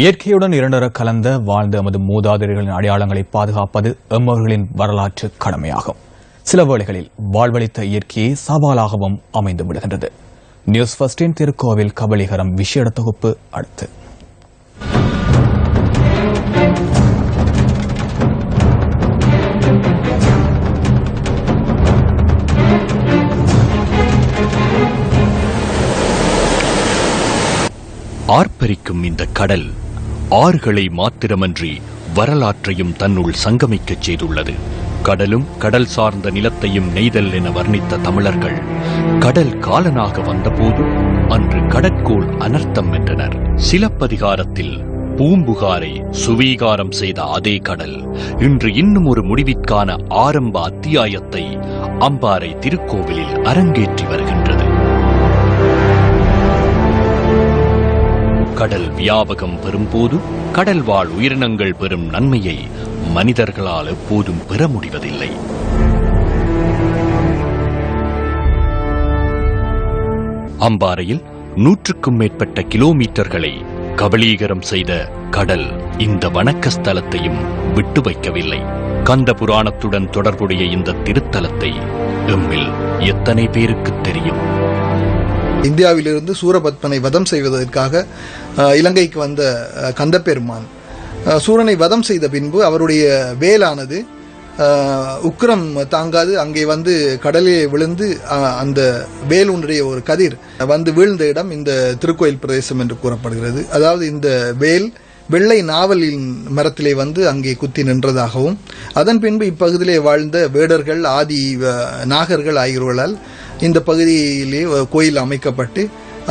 இயற்கையுடன் இரண்டர கலந்த வாழ்ந்த எமது மூதாதையர்களின் அடையாளங்களை பாதுகாப்பது எம்மவர்களின் வரலாற்று கடமையாகும். சில வேளைகளில் வாழ்வளித்த இயற்கையை சவாலாகவும் அமைந்து விடுகின்றது. நியூஸ் ஃபர்ஸ்டின் திருக்கோவில் கபலிகரம் விஷேட தொகுப்பு அடுத்து. ஆர்ப்பரிக்கும் இந்த கடல் ஆறுகளை மாத்திரமன்றி வரலாற்றையும் தன்னுள் சங்கமிக்கச் செய்துள்ளது. கடலும் கடல் சார்ந்த நிலத்தையும் நெய்தல் என வர்ணித்த தமிழர்கள் கடல் காலனாக வந்தபோது அன்று கடற்கோள் அனர்த்தம் என்றனர் சிலப்பதிகாரத்தில் பூம்புகாரை சுவீகாரம் செய்த அதே கடல் இன்று இன்னும் ஒரு முடிவிற்கான ஆரம்ப அத்தியாயத்தை அம்பாறை திருக்கோவிலில் அரங்கேற்றி வருகின்றது. கடல் வியாபகம் பெறும்போது கடல் வாழ் உயிரினங்கள் பெறும் நன்மையை மனிதர்களால் எப்போதும் பெற முடிவதில்லை. அம்பாறையில் நூற்றுக்கும் மேற்பட்ட கிலோமீட்டர்களை கபலீகரம் செய்த கடல் இந்த வணக்க ஸ்தலத்தையும் விட்டு வைக்கவில்லை. கந்த புராணத்துடன் தொடர்புடைய இந்த திருத்தலத்தை எம்மில் எத்தனை பேருக்கு தெரியும்? இந்தியாவிலிருந்து சூரபத்மனை வதம் செய்வதற்காக அஹ், இலங்கைக்கு வந்த கந்தப்பெருமான். சூரனை வதம் செய்த பின்பு அவருடைய வேலானது அஹ், உக்கிரம் தாங்காது அங்கே வந்து கடலிலே விழுந்து அந்த வேலுடைய ஒரு கதிர் வந்து வீழ்ந்த இடம் இந்த திருக்கோயில் பிரதேசம் என்று கூறப்படுகிறது. அதாவது இந்த வேல் வெள்ளை நாவலின் மரத்திலே வந்து அங்கே குத்தி நின்றதாகவும் அதன் பின்பு இப்பகுதியிலே வாழ்ந்த வேடர்கள் ஆதி நாகர்கள் ஆகியோர்களால் இந்த பகுதியிலே கோயில் அமைக்கப்பட்டு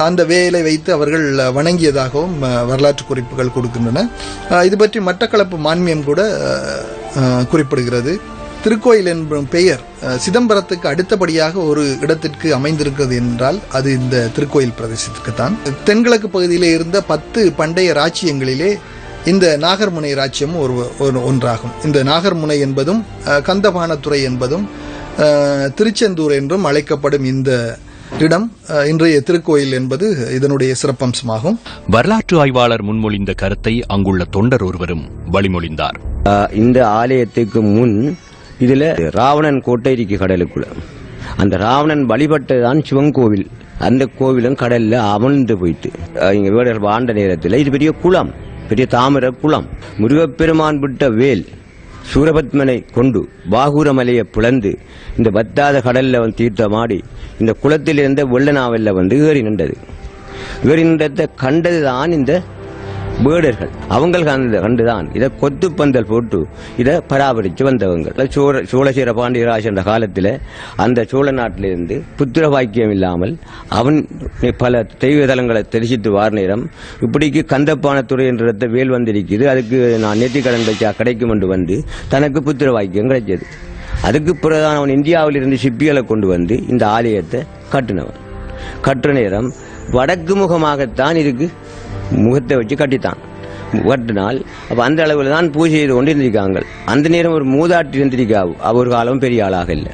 அந்த வேலை வைத்து அவர்கள் வணங்கியதாகவும் வரலாற்று குறிப்புகள் கொடுக்கின்றன. இது பற்றி மட்டக்களப்பு மான்மியம் கூட குறிப்பிடுகிறது. திருக்கோயில் என்பதும் பெயர் சிதம்பரத்துக்கு அடுத்தபடியாக ஒரு இடத்திற்கு அமைந்திருக்கிறது என்றால் அது இந்த திருக்கோயில் பிரதேசத்திற்கு தான் தென்கிழக்கு பகுதியிலே இருந்த பத்து பண்டைய ராச்சியங்களிலே இந்த நாகர்முனை ராச்சியம் ஒரு ஒன்றாகும். இந்த நாகர்முனை என்பதும் கந்தபானத்துறை என்பதும் திருச்செந்தூர் என்றும் அழைக்கப்படும் இந்த இடம் இன்றைய திருக்கோயில் என்பது இதனுடைய சிறப்பம்சமாகும். வரலாற்று ஆய்வாளர் முன்மொழிந்த கருத்தை அங்குள்ள தொண்டர் ஒருவரும் வழிமொழிந்தார். இந்த ஆலயத்துக்கு முன் இதுல ராவணன் கோட்டை இருக்கு கடலுக்குள்ள அந்த ராவணன் வழிபட்டதான் சிவன் கோவில். அந்த கோவிலும் கடல்ல அமர்ந்து போயிட்டு இங்க வேடர் வாழ்ந்த நேரத்தில் இது பெரிய குளம் பெரிய தாமிர குளம். முருகப்பெருமான் விட்ட வேல் சூரபத்மனை கொண்டு பாகூரமலையை பிளந்து இந்த வத்தாத கடலில் வந்து தீர்த்தமாடி இந்த குளத்திலிருந்த வெள்ளநாவலில் வந்து ஏறி நின்றது. ஏறி நின்றதை கண்டதுதான் இந்த வேடர்கள். அவங்க கண்டுதான். இதை கொத்து பந்தல் போட்டு இதை பராமரித்து வந்தவங்க. சோழ சோழசேர பாண்டியராஜ் என்ற காலத்தில் அந்த சோழ நாட்டிலிருந்து புத்திர வாக்கியம் இல்லாமல் அவன் பல தெய்வ தலங்களை தெரிசித்து வார நேரம் இப்படிக்கு கந்தப்பானத்துறை என்ற வேல் வந்திருக்குது. அதுக்கு நான் நேர்த்தி கடன் வச்சா கிடைக்கும் என்று வந்து தனக்கு புத்திர வாக்கியம் கிடைச்சது. அதுக்கு பிறகுதான் அவன் இந்தியாவிலிருந்து சிப்பிகளை கொண்டு வந்து இந்த ஆலயத்தை கட்டினவன். கட்டுற நேரம் வடக்கு முகமாகத்தான் இதுக்கு முகத்தை வச்சு கட்டித்தான். கட்டினால் அப்போ அந்த அளவில் தான் பூஜை செய்து கொண்டு இருந்திருக்காங்க அந்த நேரம் ஒரு மூதாட்டி இருந்திருக்காவு அவ ஒரு காலம் பெரிய ஆளாக இல்லை.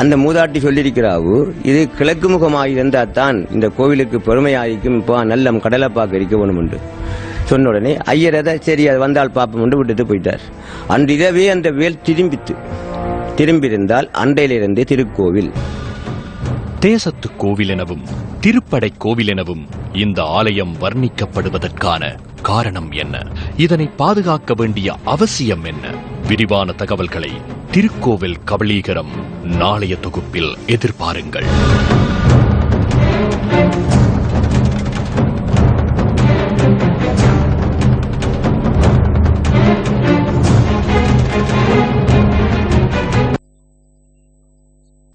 அந்த மூதாட்டி சொல்லியிருக்கிறாவு இது கிழக்கு முகமாக இருந்தால் தான் இந்த கோவிலுக்கு பெருமையாயிருக்கும் இப்போ நல்ல கடலை பார்க்க இருக்க ஒன்று உண்டு சொன்ன உடனே ஐயர் அதை சரி அது வந்தால் பார்ப்போம் என்று விட்டுட்டு போயிட்டார். அன்று இரவே அந்த வேல் திரும்பித்து திரும்பியிருந்தால் அண்டையிலிருந்து திருக்கோவில். தேசத்து கோவில் எனவும் திருப்படை கோவில் எனவும் இந்த ஆலயம் வர்ணிக்கப்படுவதற்கான காரணம் என்ன? இதனை பாதுகாக்க வேண்டிய அவசியம் என்ன? விரிவான தகவல்களை திருக்கோவில் கபலீகரம் நாளைய தொகுப்பில் எதிர்பாருங்கள்.